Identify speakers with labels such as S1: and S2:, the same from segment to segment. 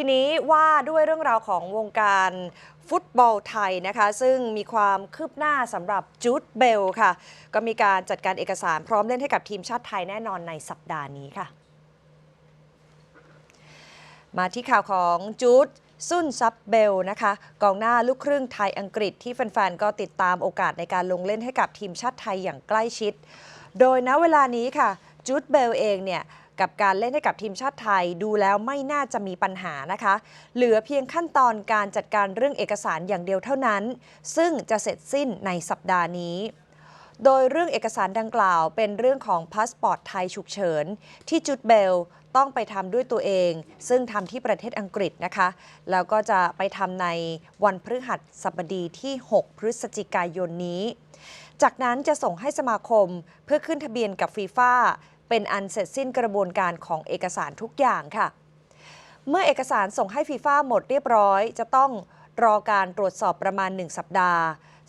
S1: ทีนี้ว่าด้วยเรื่องราวของวงการฟุตบอลไทยนะคะ ซึ่งมีความคืบหน้าสำหรับจูดเบลค่ะ ก็มีการจัดการเอกสารพร้อมเล่นให้กับทีมชาติไทยแน่นอนในสัปดาห์นี้ค่ะ มาที่ข่าวของจูดซุนซับเบลนะคะกองหน้าลูกครึ่งไทยอังกฤษที่แฟนๆ ก็ติดตามโอกาสในการลงเล่นให้กับทีมชาติไทยอย่างใกล้ชิด โดยณเวลานี้ค่ะจูดเบลเองเนี่ย กับการเล่นให้กับทีมชาติไทยดูแล้วไม่น่าจะมีปัญหานะคะ เหลือเพียงขั้นตอนการจัดการเรื่องเอกสารอย่างเดียวเท่านั้น ซึ่งจะเสร็จสิ้นในสัปดาห์นี้โดยเรื่องเอกสารดังกล่าวเป็นเรื่องของพาสปอร์ตไทยฉุกเฉิน ที่จุดเบลต้องไปทำด้วยตัวเอง ซึ่งทำที่ประเทศอังกฤษนะคะ แล้วก็จะไปทำในวันพฤหัสบดีที่ 6 พฤศจิกายนนี้ จากนั้นจะส่งให้สมาคมเพื่อขึ้นทะเบียนกับฟีฟ่า เป็นอันเสร็จสิ้นกระบวนการของเอกสารทุกอย่างค่ะ เมื่อเอกสารส่งให้ฟีฟ่าหมดเรียบร้อย จะต้องรอการตรวจสอบประมาณ 1 สัปดาห์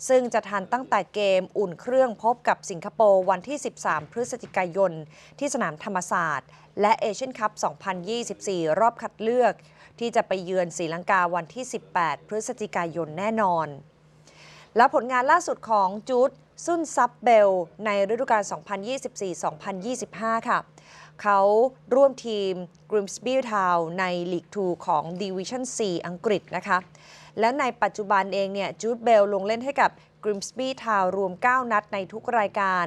S1: ซึ่งจะทันตั้งแต่เกมอุ่นเครื่องพบกับสิงคโปร์วันที่ 13 พฤศจิกายน ที่สนามธรรมศาสตร์ และเอเชียนคัพ 2024 รอบคัดเลือก ที่จะไปเยือนศรีลังกาวันที่ 18 พฤศจิกายนแน่นอน และผลงานล่าสุดของจูดซุนซับเบล ในฤดูกาล 2024-2025 ค่ะ เขาร่วมทีม Grimsby Town ในลีก 2 ของ Division 4 อังกฤษนะคะ แล้วในปัจจุบันเองเนี่ยจูดเบลลงเล่นให้กับ Grimsby Town รวม 9 นัดในทุกรายการ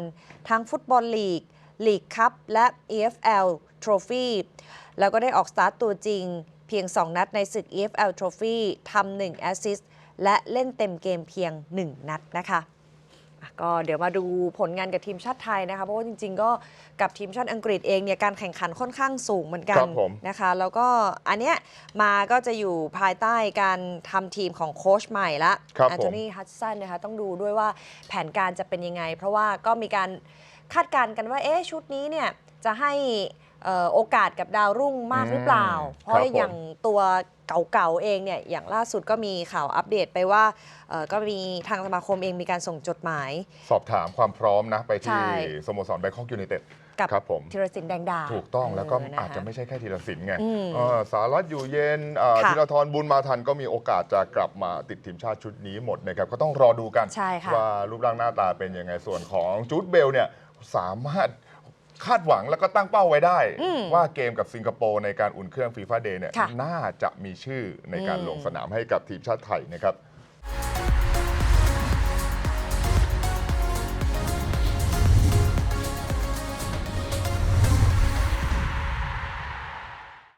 S1: ทั้งฟุตบอลลีก ลีกคัพและ EFL Trophy แล้วก็ได้ออกสตาร์ตตัวจริง เพียง 2 นัดในศึก EFL Trophy ทำ1แอสซิสต์ และเล่นเต็มเกมเพียง 1 นัดนะคะอะก็เดี๋ยวมาดูผลงานกับทีมชาติไทยนะคะเพราะว่าจริง ๆ ก็กับทีมชาติอังกฤษเองเนี่ยการแข่งขันค่อนข้างสูงเหมือนกั
S2: คนรับผม
S1: นะคะ แล้วก็อันเนี้ยมาก็จะอยู่ภายใต้การทำทีมของโค้ชใหม่ละ
S2: ครับ
S1: แอน
S2: ผ
S1: โท
S2: ม
S1: นีฮัตสันนะคะต้องดูด้วยว่าแผนการจะเป็นยังไง เพราะว่าก็มีการคาดการณ์กันว่าเอ๊ะชุดนี้เนี่ยจะให้เอ่อ โอกาสกับดาวรุ่งมากหรือเปล่า
S2: อืม
S1: เพราะ
S2: ครับผม
S1: อย่างตัวเก่าๆเองเนี่ยอย่างล่าสุดก็มีข่าวอัปเดตไปว่าเอ่อก็มีทางสมาคมเองมีการส่งจดหมาย
S2: สอบถามความพร้อมนะ ไป
S1: ใช่
S2: ที่สโมสรแบงคอกยูไนเต็ด
S1: กับ
S2: ครับผม
S1: ธีรศิลป์แดงดา
S2: ถูกต้องแล้วก็
S1: เนค
S2: อาจจะไม่ใช่แค่ธีรศิลป์ไง
S1: อืม
S2: เออสารัตอยู่เย็นเอ่อ
S1: ค่ะ
S2: ธีรทรบุญมาทันก็มีโอกาสจะกลับมาติดทีมชาติชุดนี้หมดนะครับก็ต้องรอดูกัน
S1: ใช่ค่ะ
S2: ว่ารูปร่างหน้าตาเป็นยังไงส่วนของจูดเบลเนี่ยสามารถ คาดหวังแล้วก็ตั้งเป้าไว้ได้
S1: อืม
S2: ว่าเกมกับสิงคโปร์ในการอุ่นเครื่องฟีฟ่าเดย์เนี่ย
S1: ค่ะ
S2: น่าจะมีชื่อในการ
S1: อืม
S2: ลงสนามให้กับทีมชาติไทยนะครับ